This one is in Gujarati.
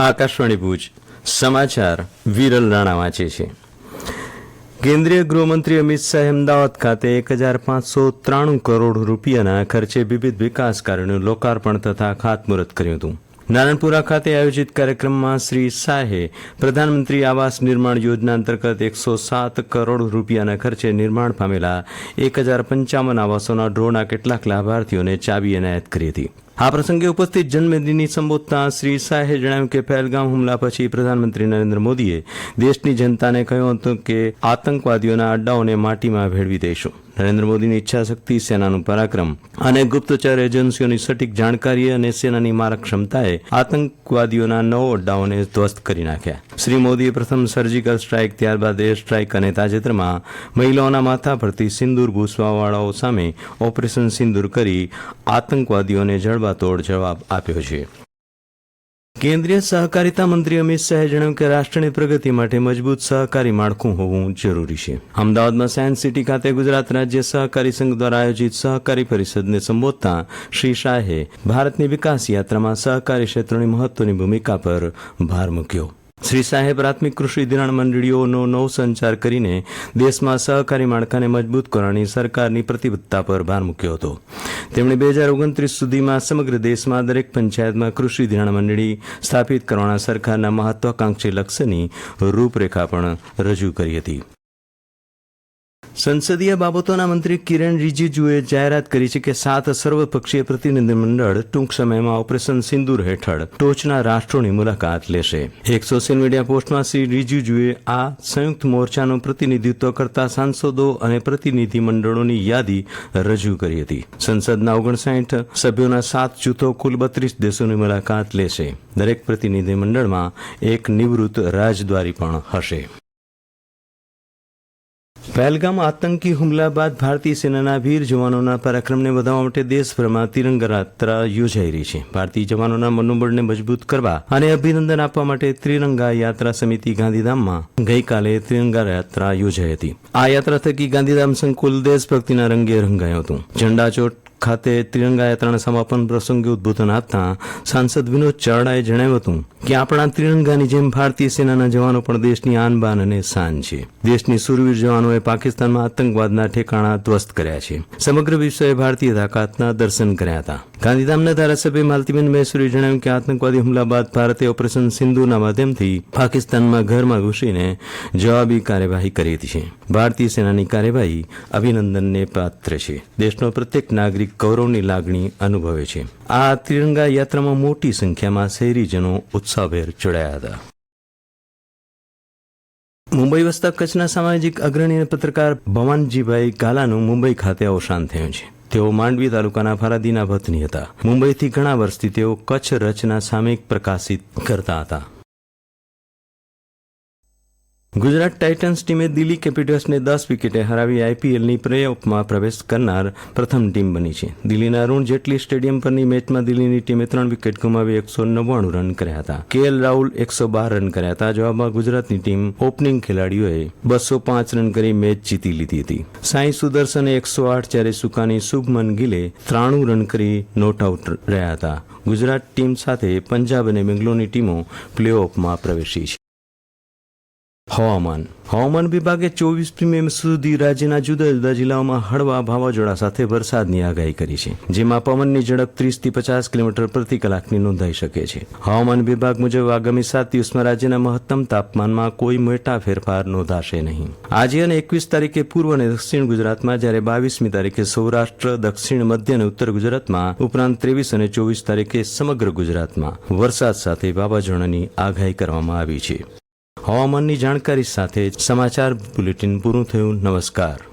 આકાશવાણી ભુજ, સમાચાર વિરલ રાણા વાંચે છે. કેન્દ્રીય ગૃહમંત્રી અમિત શાહે અમદાવાદ ખાતે એક હજાર પાંચસો ત્રાણું કરોડ રૂપિયાના ખર્ચે વિવિધ વિકાસ કાર્યોનું લોકાર્પણ તથા ખાતમુહૂર્ત કર્યું હતું. નારણપુરા ખાતે આયોજિત કાર્યક્રમમાં શ્રી શાહે પ્રધાનમંત્રી આવાસ નિર્માણ યોજના અંતર્ગત એકસો સાત કરોડ રૂપિયાના ખર્ચે નિર્માણ પામેલા એક હજાર પંચાવન આવાસોના ડ્રોના કેટલાક લાભાર્થીઓને ચાવી એનાયત કરી હતી. આ પ્રસંગે ઉપસ્થિત જન્મદિનની સંબોધતા શ્રી શાહે જણાવ્યું કે પહેલગામ હુમલા પછી પ્રધાનમંત્રી નરેન્દ્ર મોદીએ દેશની જનતાને કહ્યું હતું કે આતંકવાદીઓના અડ્ડાઓને માટીમાં ભેળવી દઈશું. નરેન્દ્ર મોદીની ઈચ્છાશક્તિ, સેનાનું પરાક્રમ અને ગુપ્તચર એજન્સીઓની સટીક જાણકારી અને સેનાની મારક ક્ષમતાએ આતંકવાદીઓના નવ અડ્ડાઓને ધ્વસ્ત કરી નાખ્યા. શ્રી મોદીએ પ્રથમ સર્જિકલ સ્ટ્રાઇક ત્યારબાદ એર સ્ટ્રાઇક અને તાજેતરમાં મહિલાઓના માથા પરથી સિંદૂર ભૂસવાવાળાઓ સામે ઓપરેશન સિંદૂર કરી આતંકવાદીઓને જડબાતોડ જવાબ આપ્યો છે. કેન્દ્રીય સહકારિતા મંત્રી અમિત શાહે જણાવ્યું કે રાષ્ટ્રની પ્રગતિ માટે મજબૂત સહકારી માળખું હોવું જરૂરી છે. અમદાવાદમાં સાયન્સ સિટી ખાતે ગુજરાત રાજ્ય સહકારી સંઘ દ્વારા આયોજિત સહકારી પરિષદને સંબોધતા શ્રી શાહે ભારતની વિકાસ યાત્રામાં સહકારી ક્ષેત્રોની મહત્વની ભૂમિકા પર ભાર મૂક્યો. શ્રી શાહે પ્રાથમિક કૃષિ ધિરાણ મંડળીઓનો નવ સંચાર કરીને દેશમાં સહકારી માળખાને મજબૂત કરવાની સરકારની પ્રતિબદ્ધતા પર ભાર મૂક્યો હતો. તેમણે બે હજાર ઓગણત્રીસ સુધીમાં સમગ્ર દેશમાં દરેક પંચાયતમાં કૃષિ ધિરાણ મંડળી સ્થાપિત કરવાના સરકારના મહત્વાકાંક્ષી લક્ષ્યની રૂપરેખા પણ રજૂ કરી હતી. સંસદીય બાબતોના મંત્રી કિરણ રિજિજુએ જાહેરાત કરી છે કે સાત સર્વપક્ષીય પ્રતિનિધિમંડળ ટૂંક સમયમાં ઓપરેશન સિંદુર હેઠળ ટોચના રાષ્ટ્રોની મુલાકાત લેશે. એક સોશિયલ મીડિયા પોસ્ટમાં શ્રી રિજિજુએ આ સંયુક્ત મોરચાનું પ્રતિનિધિત્વ કરતા સાંસદો અને પ્રતિનિધિ મંડળોની યાદી રજૂ કરી હતી. સંસદના ઓગણસાઠ સભ્યોના સાત જૂથો કુલ બત્રીસ દેશોની મુલાકાત લેશે. દરેક પ્રતિનિધિ મંડળમાં એક નિવૃત્ત રાજદ્વારી પણ હશે. પહેલગામ આતંકી હુમલા બાદ ભારતીય સેનાના વીર જવાનોના પરાક્રમને વધારવા માટે દેશભરમાં તિરંગા યાત્રા યોજાઈ રહી છે. ભારતીય જવાનોના મનોબળને મજબૂત કરવા અને અભિનંદન આપવા માટે ત્રિરંગા યાત્રા સમિતિ ગાંધીધામમાં ગઈકાલે ત્રિરંગા યાત્રા યોજાઈ હતી. આ યાત્રા થકી ગાંધીધામ સંકુલ દેશભક્તિના રંગે રંગાયું હતું. ઝંડાચોટ ખાતે ત્રિરંગા યાત્રાના સમાપન પ્રસંગે ઉદબોધન આપતા સાંસદ વિનોદ ચાવડાએ જણાવ્યું હતું કે આપણા ત્રિરંગાની જેમ ભારતીય સેનાના જવાનો પણ દેશની આન બાન અને શાન છે. દેશની સુરવીર જવાનોએ પાકિસ્તાનમાં આતંકવાદના ઠેકાણા ધ્વસ્ત કર્યા છે. સમગ્ર વિશ્વએ ભારતીય તાકાતના દર્શન કર્યા હતા. ગાંધીધામના ધારાસભ્ય માલતીબેન મહેસુરીએ જણાવ્યું કે આતંકવાદી હુમલા બાદ ભારતે ઓપરેશન સિંધુના માધ્યમથી પાકિસ્તાનમાં ઘરમાં ઘૂસીને જવાબી કાર્યવાહી કરી છે. ભારતીય સેનાની કાર્યવાહી અભિનંદનને પાત્ર છે. દેશનો પ્રત્યેક નાગરિક ગૌરવની લાગણી અનુભવે છે. આ ત્રિરંગા યાત્રામાં મોટી સંખ્યામાં શહેરીજનો ઉત્સાહભેર જોડાયા હતા. મુંબઈ વસતા કચ્છના સામાજિક અગ્રણી પત્રકાર ભવાનજીભાઈ ગાલાનું મુંબઈ ખાતે અવસાન થયું છે. તેઓ માંડવી તાલુકાના ફરાદીના વતની હતા. મુંબઈથી ઘણા વર્ષથી તેઓ કચ્છ રચના સામયિક પ્રકાશિત કરતા હતા. ગુજરાત ટાઇટન્સ ટીમે દિલ્હી કેપિટલ્સને દસ વિકેટે હરાવી આઈપીએલની પ્લેઓફમાં પ્રવેશ કરનાર પ્રથમ ટીમ બની છે. દિલ્હીના અરુણ જેટલી સ્ટેડિયમ પરની મેચમાં દિલ્હીની ટીમે ત્રણ વિકેટ ગુમાવી એકસો નવ્વાણું રન કર્યા હતા. કેએલ રાહુલ એકસો બાર રન કર્યા હતા. જવાબમાં ગુજરાતની ટીમ ઓપનિંગ ખેલાડીઓએ બસો પાંચ રન કરી મેચ જીતી લીધી હતી. સાંઈ સુદર્શને એકસો આઠ જ્યારે સુકાની શુભમન ગિલે ત્રાણું રન કરી નોટ આઉટ રહ્યા હતા. ગુજરાત ટીમ સાથે પંજાબ અને બેંગ્લોરની ટીમો પ્લે ઓફમાં પ્રવેશી છે. હવામાન. હવામાન વિભાગે ચોવીસમી મે સુધી રાજ્યના જુદા જુદા જિલ્લાઓમાં હળવા વાવાઝોડા સાથે વરસાદની આગાહી કરી છે, જેમાં પવનની ઝડપ ત્રીસથી પચાસ કિલોમીટર પ્રતિ કલાકની નોંધાઈ શકે છે. હવામાન વિભાગ મુજબ આગામી સાત દિવસમાં રાજ્યના મહત્તમ તાપમાનમાં કોઈ મોટા ફેરફાર નોંધાશે નહીં. આજે અને એકવીસ તારીખે પૂર્વ અને દક્ષિણ ગુજરાતમાં જ્યારે બાવીસમી તારીખે સૌરાષ્ટ્ર, દક્ષિણ, મધ્ય અને ઉત્તર ગુજરાતમાં, ઉપરાંત ત્રેવીસ અને ચોવીસ તારીખે સમગ્ર ગુજરાતમાં વરસાદ સાથે વાવાઝોડાની આગાહી કરવામાં આવી છે. હવામાનની જાણકારી સાથે સમાચાર બુલેટિન પૂરું થયું. નમસ્કાર.